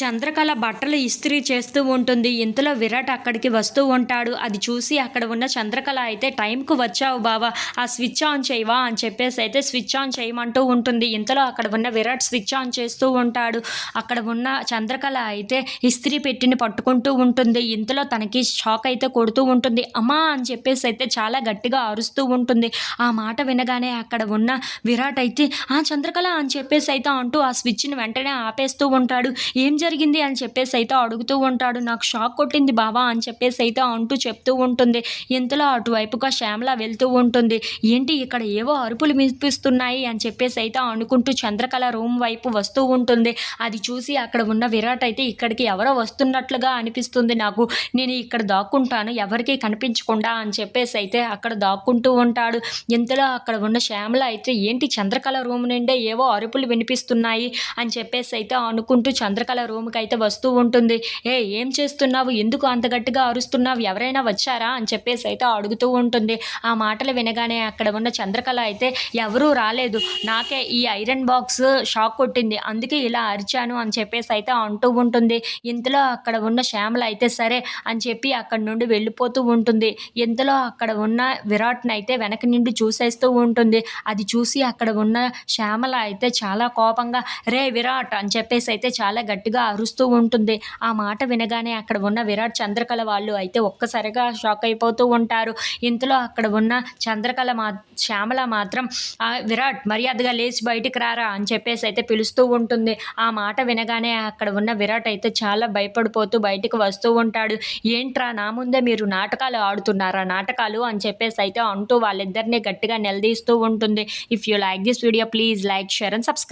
చంద్రకళ బట్టలు ఇస్త్రీ చేస్తూ ఉంటుంది. ఇంతలో విరాట్ అక్కడికి వస్తూ ఉంటాడు. అది చూసి అక్కడ ఉన్న చంద్రకళ అయితే టైంకు వచ్చావు బావా. ఆ స్విచ్ ఆన్ చేయవా? అని చెప్పేసి అయితే స్విచ్ ఆన్ చేయమంటూ ఉంటుంది. ఇంతలో అక్కడ ఉన్న విరాట్ స్విచ్ ఆన్ చేస్తూ ఉంటాడు. అక్కడ ఉన్న చంద్రకళ అయితే ఇస్త్రీ పెట్టిని పట్టుకుంటూ ఉంటుంది. ఇంతలో తనకి షాక్ అయితే కొడుతూ ఉంటుంది. అమ్మా అని చెప్పేసి అయితే చాలా గట్టిగా అరుస్తూ ఉంటుంది. ఆ మాట వినగానే అక్కడ ఉన్న విరాట్ అయితే ఆ చంద్రకళ అని చెప్పేసి అయితే అంటూ ఆ స్విచ్ని వెంటనే ఆపేస్తూ ఉంటాడు. ఏం జరిగింది జరిగింది అని చెప్పేసి అయితే అడుగుతూ ఉంటాడు. నాకు షాక్ కొట్టింది బావా అని చెప్పేసి అయితే అంటూ చెప్తూ ఉంటుంది. ఇంతలో అటువైపుగా శ్యామల వెళ్తూ ఉంటుంది. ఏంటి ఇక్కడ ఏవో అరుపులు వినిపిస్తున్నాయి అని చెప్పేసి అయితే అనుకుంటూ చంద్రకళ రూమ్ వైపు వస్తూ ఉంటుంది. అది చూసి అక్కడ ఉన్న విరాట్ అయితే ఇక్కడికి ఎవరో వస్తున్నట్లుగా అనిపిస్తుంది. నాకు నేను ఇక్కడ దాక్కుంటాను ఎవరికీ కనిపించకుండా అని చెప్పేసి అయితే అక్కడ దాక్కుంటూ ఉంటాడు. ఇంతలో అక్కడ ఉన్న శ్యామల అయితే ఏంటి చంద్రకళ రూమ్ నుండే ఏవో అరుపులు వినిపిస్తున్నాయి అని చెప్పేసి అయితే అనుకుంటూ చంద్రకళ రూమ్ అయితే వస్తూ ఉంటుంది. ఏ ఏం చేస్తున్నావు? ఎందుకు అంత గట్టిగా అరుస్తున్నావు? ఎవరైనా వచ్చారా? అని చెప్పేసి అయితే అడుగుతూ ఉంటుంది. ఆ మాటలు వినగానే అక్కడ ఉన్న చంద్రకళ అయితే ఎవరూ రాలేదు. నాకే ఈ ఐరన్ బాక్స్ షాక్ కొట్టింది. అందుకే ఇలా అరిచాను అని చెప్పేసి అయితే అంటూ ఉంటుంది. ఇంతలో అక్కడ ఉన్న శ్యామల అయితే సరే అని చెప్పి అక్కడ నుండి వెళ్ళిపోతూ ఉంటుంది. ఇంతలో అక్కడ ఉన్న విరాట్ని అయితే వెనక నుండి చూసేస్తూ ఉంటుంది. అది చూసి అక్కడ ఉన్న శ్యామల అయితే చాలా కోపంగా రే విరాట్ అని చెప్పేసి అయితే చాలా గట్టిగా అరుస్తూ ఉంటుంది. ఆ మాట వినగానే అక్కడ ఉన్న విరాట్ చంద్రకళ వాళ్ళు అయితే ఒక్కసారిగా షాక్ అయిపోతూ ఉంటారు. ఇంతలో అక్కడ ఉన్న చంద్రకళ మా శ్యామల మాత్రం "ఆ, విరాట్ మర్యాదగా లేచి బయటికి రారా అని చెప్పేసి అయితే పిలుస్తూ ఉంటుంది. ఆ మాట వినగానే అక్కడ ఉన్న విరాట్ అయితే చాలా భయపడిపోతూ బయటికి వస్తూ ఉంటాడు. ఏంట్రా నా ముందే మీరు నాటకాలు ఆడుతున్నారా నాటకాలు? అని చెప్పేసి అయితే అంటూ వాళ్ళిద్దరిని గట్టిగా నిలదీస్తూ ఉంటుంది. If you like this video please like share and subscribe